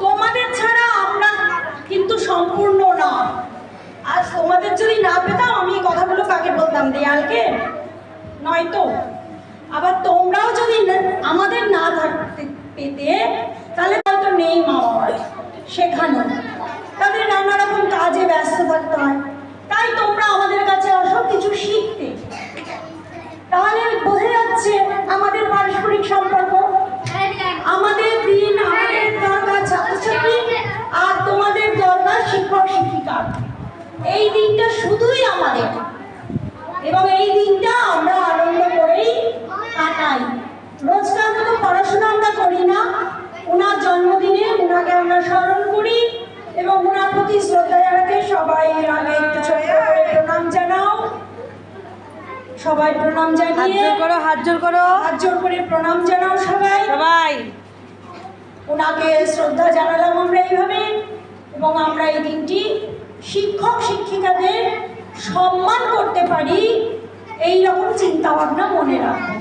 তোমাদের ছাড়া আমরা কিন্তু সম্পূর্ণ না। আর তোমাদের যদি না পেতাম, আমি এই কথাগুলো কাকে বলতাম? দেয়ালকে? নয়তো। আবার তোমরাও যদি আমাদের না থাকতে পেতে, তাহলে তো নেই মা বাবার শেখানো এই দিনটা শুধুই আমাদের। এবং এই দিনটা আমরা আনন্দ করেই কাটাই। রোজকার মতো পড়াশোনা আমরা করি না। ওনার জন্মদিনে ওনাকে আমরা স্মরণ করি এবং ওনার প্রতি শ্রদ্ধা জানাতে সবাই এর আগে একটু ছোট্ট প্রণাম জানাও। সবাই প্রণাম জানিয়ে করো হাত জোর করো। হাত জোর করে প্রণাম জানাও সবাই। সবাই। ওনাকে শ্রদ্ধা জানালাম আমরা এইভাবে। এবং আমরা এই দিনটি শিক্ষক শিক্ষিকাদের সম্মান করতে পারি এই রকম চিন্তা ভাবনা মনে রাখব